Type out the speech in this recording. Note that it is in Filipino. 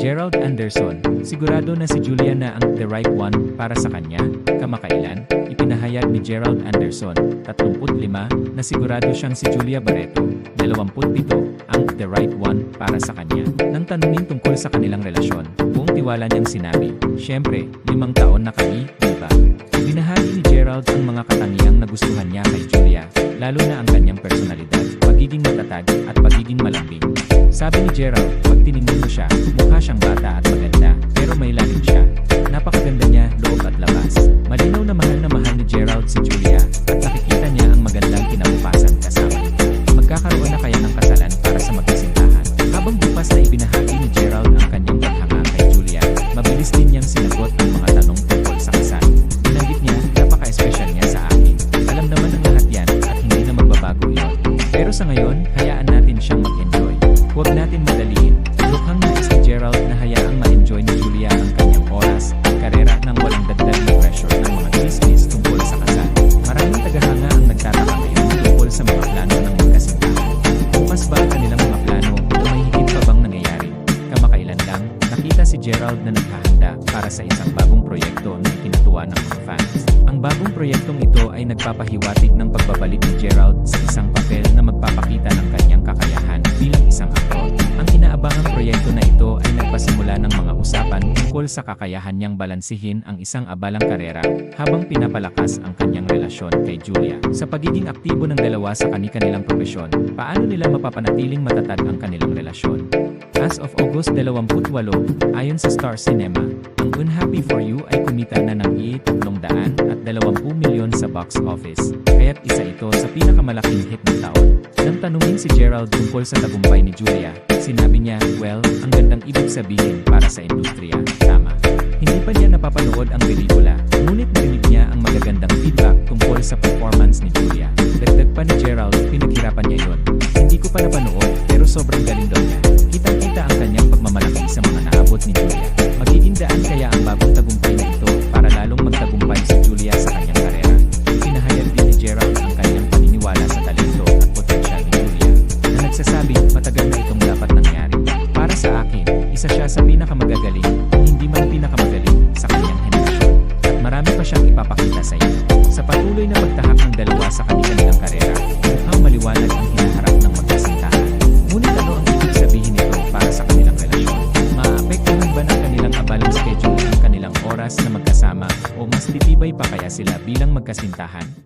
Gerald Anderson, sigurado na si Julia na ang the right one para sa kanya, kamakailan, ipinahayag ni Gerald Anderson, 35, na sigurado siyang si Julia Barreto, 27, ang the right one para sa kanya. Nang tanungin tungkol sa kanilang relasyon, buong tiwala niyang sinabi, Siyempre, limang taon na kami, di ba? Binahagi ni Gerald ang mga katangiang nagustuhan niya kay Julia, lalo na ang kanyang personalidad, pagiging matatag, at pagiging malambing. Sabi ni Gerald, pag tinignan mo siya, mukha siyang bata at maganda, pero may lalim siya. Pero sa ngayon, hayaan natin siyang nakita si Gerald na naghahanda para sa isang bagong proyekto na ikinutuwa ng mga fans. Ang bagong proyektong ito ay nagpapahiwatig ng pagbabalik ni Gerald sa isang papel na magpapakita ng kanyang kakayahan bilang isang aktor. Ang inaabangang proyekto na ito ay nagpasimula ng mga usapan tungkol sa kakayahan niyang balansihin ang isang abalang karera habang pinapalakas ang kanyang relasyon kay Julia. Sa pagiging aktibo ng dalawa sa kani-kanilang profesyon, paano nila mapapanatiling matatag ang kanilang relasyon? As of August 28, ayon sa Star Cinema, ang Unhappy For You ay kumita na ng i-300 at 20 milyon sa box office, kaya't isa ito sa pinakamalaking hit ng taon. Nang tanungin si Gerald tungkol sa tagumpay ni Julia, sinabi niya, well, ang gandang ibig sabihin para sa industriya, tama. Hindi pa niya napapanood ang pelikula, ngunit narinig niya ang magagandang feedback tungkol sa performance ni Julia pa ni Gerald, pinaghirapan niya yun. Hindi ko pa napanood, pero sobrang galing daw niya. Kitang-kita ang kanyang pagmamalaki sa mga naabot ni Julia. Magiging daan kaya ang bagong tagumpay na ito para lalong magtagumpay si Julia sa kanyang karera. Pinahayag din ni Gerald ang kanyang paniniwala sa talento at potensyal ni Julia, na nagsasabi matagal na itong dapat nangyari. Para sa akin, isa siya sa pinakamagagaling Patuloy na magtahak ng dalawa sa kanilang karera mukhang maliwanag ang hinaharap ng magkasintahan. Ngunit ano ang ibig sabihin nito para sa kanilang relasyon? Maapektuhan ba ng kanilang abalang schedule ang kanilang oras na magkasama o mas titibay pa kaya sila bilang magkasintahan?